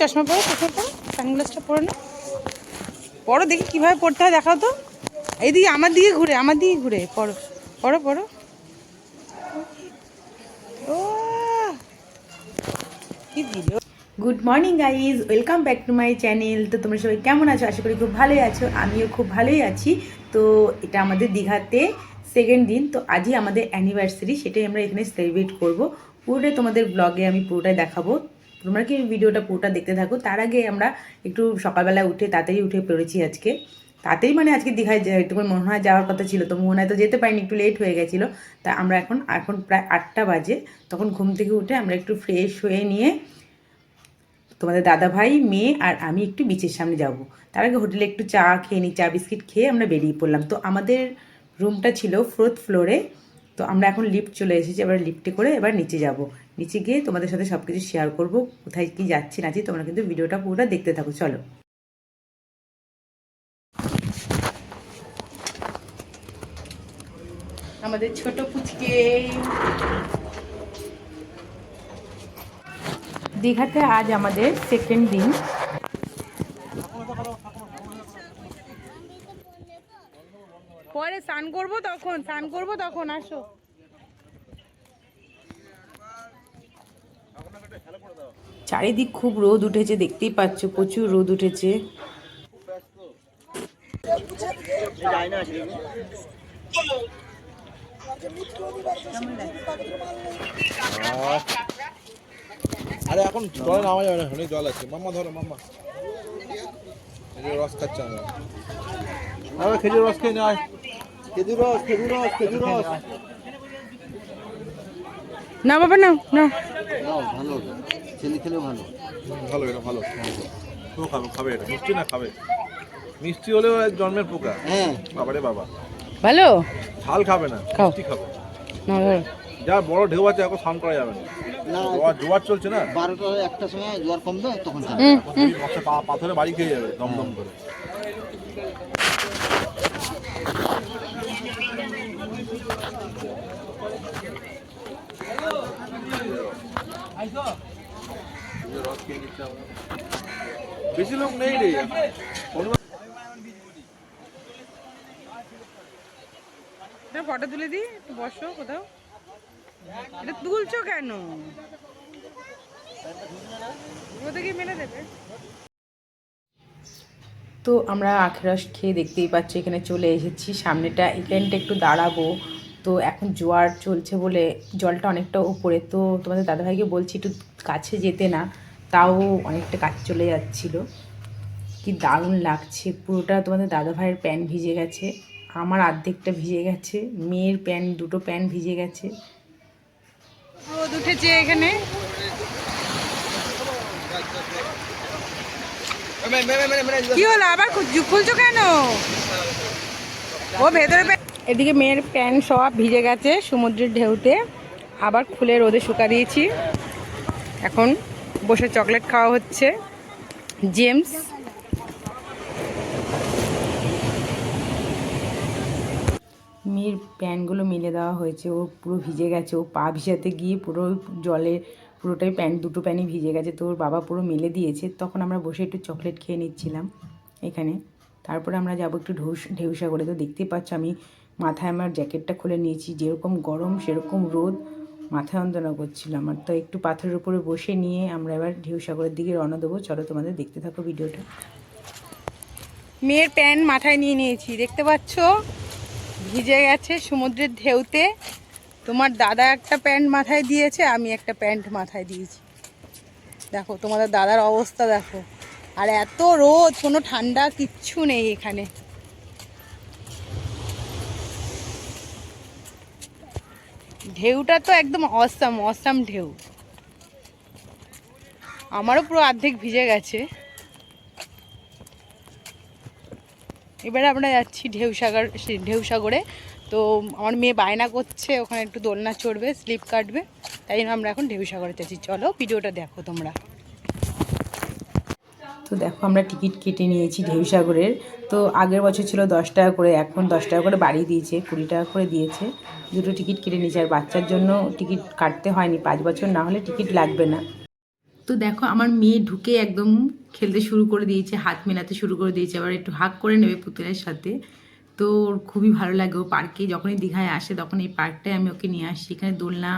চশমা পরে চশমা পরো সানগ্লাসটা পরে না পরো, দেখি কীভাবে পড়তে হয়, দেখাও তো। এইদিকে, আমার দিকে ঘুরে, আমার দিকে ঘুরে। পড়ো পড়ো পড়ো good morning guys welcome back to my channel তো তোমরা সবাই কেমন আছো? আশা করি খুব ভালোই আছো। আমিও খুব ভালোই আছি। তো এটা আমাদের দীঘাতে সেকেন্ড দিন। তো আজই আমাদের অ্যানিভার্সারি সেটাই আমরা এখানে সেলিব্রেট করব। পুরোটাই তোমাদের ব্লগে আমি পুরোটাই দেখাবো। তোমরা কি ভিডিওটা পুরোটা দেখতে থাকো? তার আগে আমরা একটু সকালবেলা উঠে তাড়াতাড়ি উঠে পড়েছি আজকে। তাড়াতাড়ি মানে আজকে দীঘায় একটু মনে হয় যাওয়ার কথা ছিল, তো মনে হয় তো যেতে পারিনি, একটু লেট হয়ে গেছিল। তা আমরা এখন এখন প্রায় আটটা বাজে। তখন ঘুম থেকে উঠে আমরা একটু ফ্রেশ হয়ে নিয়ে তোমাদের দাদা ভাই, মেয়ে আর আমি একটু বিচের সামনে যাব। তার আগে হোটেলে একটু চা খেয়ে নিই, চা, বিস্কিট খেয়ে আমরা বেরিয়ে পড়লাম। তো আমাদের রুমটা ছিল ফোর্থ ফ্লোরে তো আমরা এখন লিফট চলে এসেছি এবার লিফটে করে এবার নিচে যাব। নিচে গিয়ে তোমাদের সাথে সব কিছু শেয়ার করব কোথায় কি যাচ্ছি না যাচ্ছি তোমরা কিন্তু ভিডিওটা পুরোটা দেখতে থাকো চলো। আমাদের ছোট পুচকে। দীঘাতে আজ আমাদের সেকেন্ড দিন। পরে স্নান করব তখন স্নান করব তখন আসো। চারিদিক খুব রোদ উঠেছে দেখতেই পাচ্ছ প্রচুর রোদ উঠেছে। আরে এখন জলে নামা যাবে না অনেক জল আছে। মাম্মা ধরো মাম্মা। খেজুর রস খাচ্ছে আমরা। খেজুর রস খেয়ে যায় খেজুর রস খেজুর রস খেজুর রস না বাবা না না ভালো। ছেলে খেলেও ভালো। ভালো এটা ভালো। তো খাবে খাবে এটা। মিষ্টি না খাবে? মিষ্টি হলেও এক জন্মের পোকা। হ্যাঁ। বাবারে বাবা। ভালো? ঝাল খাবে না। মিষ্টি খাবে। না। যা বড় ঢেউ আছে এখন স্নান করা যাবে না। না জোয়ার জোয়ার চলছে না? বারোটা একটা সময় জোয়ার কমবে তখন পাথরে বাড়ি খেয়ে যাবে দমদম করে। বেশি লোক নেই রে। ফটো তুলে একটু বসো কোথাও। এটা তুলছো কেন? কোথা গিয়ে মেলে দেবে? তো আমরা আখরস খেয়ে দেখতেই পাচ্ছি, এখানে চলে এসেছি। সামনেটা, এখানটা একটু দাঁড়াবো। তো এখন জোয়ার চলছে বলে জলটা অনেকটা উপরে। তো তোমাদের দাদাভাইকে বলছি, একটু কাছে যেতে না। তাও অনেকটা কাছে চলে যাচ্ছিল। কি দারুণ লাগছে। পুরোটা তোমাদের দাদাভাইয়ের প্যান্ট ভিজে গেছে। আমার অর্ধেকটা ভিজে গেছে। মেয়ের প্যান্ট দুটো প্যান্ট ভিজে গেছে। রোদ উঠেছে এখানে। কি হলো? আবার খুলছো কেন? ও ভেতরে এদিকে মেয়ের প্যান্ট সব ভিজে গেছে সমুদ্রের ঢেউতে। আবার খুলে রোদে শুকা দিয়েছি। এখন বসে চকলেট খাওয়া হচ্ছে। জেমস। মেয়ের প্যানগুলো মিলে দেওয়া হয়েছে। ও পুরো ভিজে গেছে। ও পা ভিজাতে গিয়ে পুরো জলে পুরোটাই প্যান্ট দুটো প্যান্টই ভিজে গেছে। তো ওর বাবা পুরো মেলে দিয়েছে। তখন আমরা বসে একটু চকলেট খেয়ে নিচ্ছিলাম এখানে। তারপরে আমরা যাব একটু ঢেউস ঢেউসা করে। তো দেখতেই পাচ্ছ আমি মাথায় আমার জ্যাকেটটা খুলে নিয়েছি। যেরকম গরম, সেরকম রোদ মাথায় যন্ত্রণা করছিল আমার। তো একটু পাথরের উপরে বসে নিয়ে আমরা এবার ঢেউসাগরের দিকে রওনা দেবো। চলো তোমাদের দেখতে থাকো ভিডিওটা। মেয়ের প্যান্ট মাথায় নিয়ে নিয়েছি। দেখতে পাচ্ছ? ভিজে গেছে সমুদ্রের ঢেউতে। তোমার দাদা একটা প্যান্ট মাথায় দিয়েছে, আমি একটা প্যান্ট মাথায় দিয়েছি। দেখো, তোমাদের দাদার অবস্থা দেখো। আর এত রোদ, কোনো ঠান্ডা কিচ্ছু নেই এখানে। ঢেউটা তো একদম অসাম অসাম ঢেউ। আমারও পুরো অর্ধেক ভিজে গেছে। এবারে আমরা যাচ্ছি ঢেউসাগর ঢেউসাগরে। তো আমার মেয়ে বায়না করছে, ওখানে একটু দোলনা চড়বে, স্লিপ কাটবে, তাই জন্য আমরা এখন ঢেউসাগরে যাচ্ছি চলো, ভিডিওটা দেখো তোমরা। তো দেখো, আমরা টিকিট কেটে নিয়েছি ঢেউসাগরের তো আগের বছর ছিল দশ টাকা করে, এখন দশ টাকা করে বাড়িয়ে দিয়েছে, কুড়ি টাকা করে দিয়েছে। দুটো টিকিট কেটে নিয়েছে, আর বাচ্চার জন্য টিকিট কাটতে হয়নি, পাঁচ বছর না হলে টিকিট লাগবে না। তো দেখো, আমার মেয়ে ঢুকে একদম খেলতে শুরু করে দিয়েছে, হাত মেলাতে শুরু করে দিয়েছে। আবার একটু হাক করে নেবে পুতুলের সাথে। তো ওর খুবই ভালো লাগে। ও পার্কে যখনই দীঘায় আসে তখন এই পার্কটায় আমি ওকে নিয়ে আসি। এখানে দোলনা,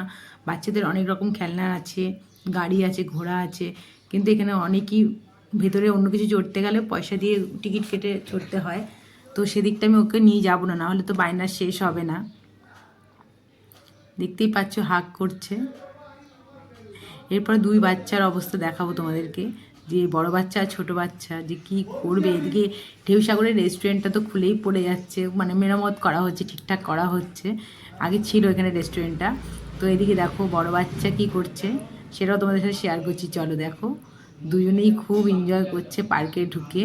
বাচ্চাদের অনেক রকম খেলনা আছে, গাড়ি আছে, ঘোড়া আছে। কিন্তু এখানে অনেকই ভেতরে অন্য কিছু চড়তে গেলে পয়সা দিয়ে টিকিট কেটে চড়তে হয়। তো সেদিকটা আমি ওকে নিয়ে যাব না, নাহলে তো বায়না শেষ হবে না। দেখতেই পাচ্ছ হাক করছে। এরপর দুই বাচ্চার অবস্থা দেখাবো তোমাদেরকে। যে বড় বাচ্চা, ছোট বাচ্চা, যে কি করবে? এদিকে ঢেউসাগরের রেস্টুরেন্টটা তো খুলেই পড়ে যাচ্ছে। মানে মেরামত করা হচ্ছে, ঠিকঠাক করা হচ্ছে। আগে ছিল এখানে রেস্টুরেন্টটা তো এদিকে দেখো, বড় বাচ্চা কি করছে? সেটাও তোমাদের সাথে শেয়ার করছি। চলো দেখো। দুজনেই খুব এনজয় করছে পার্কে ঢুকে।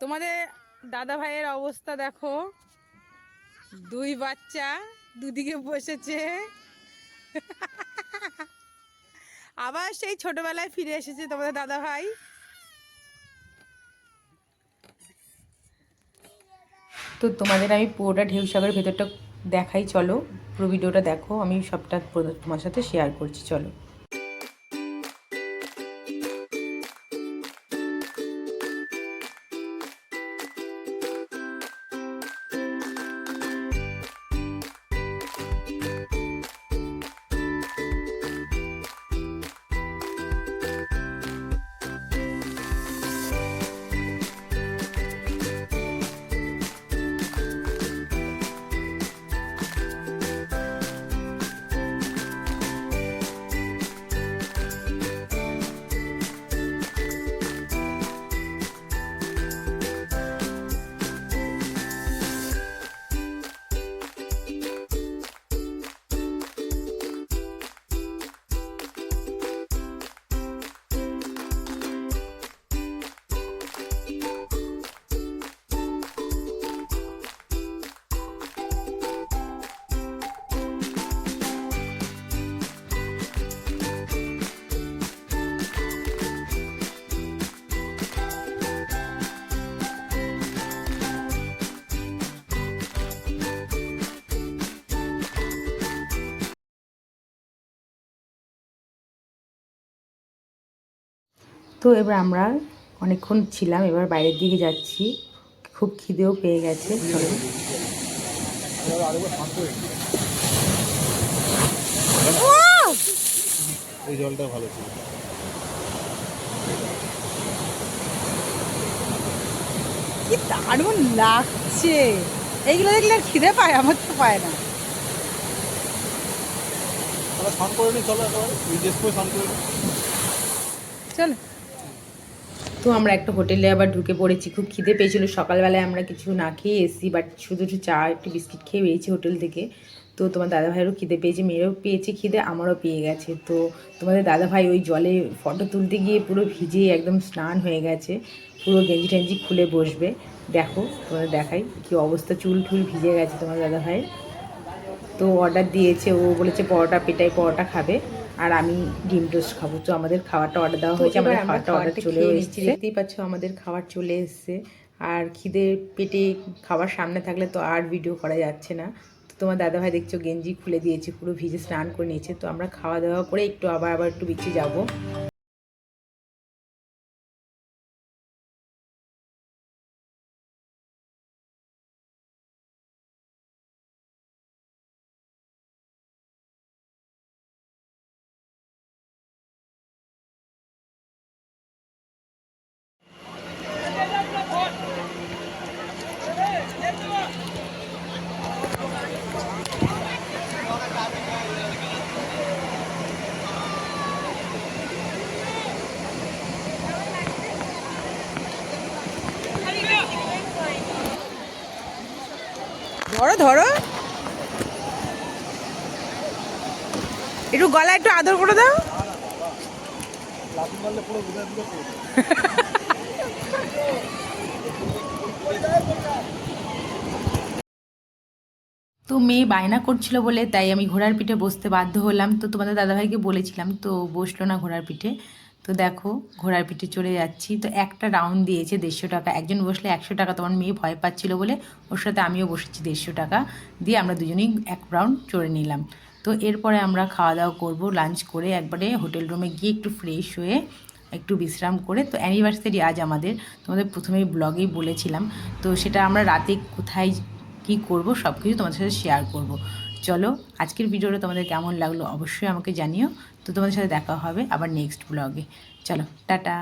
তোমাদের দাদা ভাইয়ের অবস্থা দেখো। দুই বাচ্চা দুদিকে বসেছে। আবার সেই ছোটবেলায় ফিরে এসেছে তোমাদের দাদা ভাই তো তোমাদের আমি পুরোটা ঢেউসাগরের ভেতরটা দেখাই, চলো। পুরো ভিডিওটা দেখো, আমি সবটা তোমার সাথে শেয়ার করছি, চলো। তো এবার আমরা অনেকক্ষণ ছিলাম এবার বাইরের দিকে যাচ্ছি। খুব খিদেও পেয়ে গেছে চলো। এই জলটা ভালো ছিল। কি দারুণ লাগছে। এইগুলো দেখলে আর খিদে পায় আমার তো পায় না। তাহলে স্নান করে নি চলো একেবারে। স্নান করে নি। চল। তো আমরা একটা হোটেলে আবার ঢুকে পড়েছি, খুব খিদে পেয়েছিল। সকালবেলায় আমরা কিছু না খেয়ে এসেছি বাট শুধু একটু চা, একটু বিস্কিট খেয়ে বেরিয়েছি হোটেল থেকে। তো তোমার দাদা ভাইয়েরও খিদে পেয়েছে, মেয়েরও পেয়েছে খিদে, আমারও পেয়ে গেছে। তো তোমাদের দাদা ভাই ওই জলে ফটো তুলতে গিয়ে পুরো ভিজে একদম স্নান হয়ে গেছে, পুরো গেঞ্জি টেঞ্জি খুলে বসবে। দেখো, তোমাদের দেখাই কি অবস্থা, চুল টুল ভিজে গেছে তোমার দাদা ভাই তো অর্ডার দিয়েছে, ও বলেছে পরোটা পেটাই পরোটা খাবে। আর আমি ডিম টোস্ট খাব। তো আমাদের খাবারটা অর্ডার দেওয়া হয়েছে আমাদের খাওয়াটা অর্ডার চলে এসেছে। দেখতেই পাচ্ছ আমাদের খাবার চলে এসছে। আর খিদে পেটে খাবার সামনে থাকলে তো আর ভিডিও করা যাচ্ছে না। তো তোমার দাদাভাই দেখছ গেঞ্জি খুলে দিয়েছে পুরো ভিজে স্নান করে নিয়েছে। তো আমরা খাওয়া দাওয়া করে একটু আবার আবার একটু বিচে যাব। ধরো ধরো। একটু গলা একটু আদর করে দাও। তো মেয়ে বায়না করছিল বলে, তাই আমি ঘোড়ার পিঠে বসতে বাধ্য হলাম। তো তোমাদের দাদাভাইকে বলেছিলাম, তো বসল না ঘোড়ার পিঠে। তো দেখো, ঘোড়ার পিঠে চলে যাচ্ছি। তো একটা রাউন্ড দিয়েছে দেড়শো টাকা। একজন বসলে একশো টাকা, তোমার মেয়ে ভয় পাচ্ছিল বলে ওর সাথে আমিও বসেছি দেড়শো টাকা। দিয়ে আমরা দুজনেই এক রাউন্ড চড়ে নিলাম। তো এরপরে আমরা খাওয়া দাওয়া করব লাঞ্চ করে একবারে হোটেল রুমে গিয়ে একটু ফ্রেশ হয়ে একটু বিশ্রাম করে। তো অ্যানিভার্সারি আজ আমাদের। তোমাদের প্রথমেই ব্লগেই বলেছিলাম। তো সেটা আমরা রাতে কোথায় কি করব সব কিছু তোমাদের সাথে শেয়ার করব। চলো, আজকের ভিডিওটা তোমাদের কেমন লাগল অবশ্যই আমাকে জানিও। তো তোমাদের সাথে দেখা হবে আবার নেক্সট ব্লগে চলো টাটা।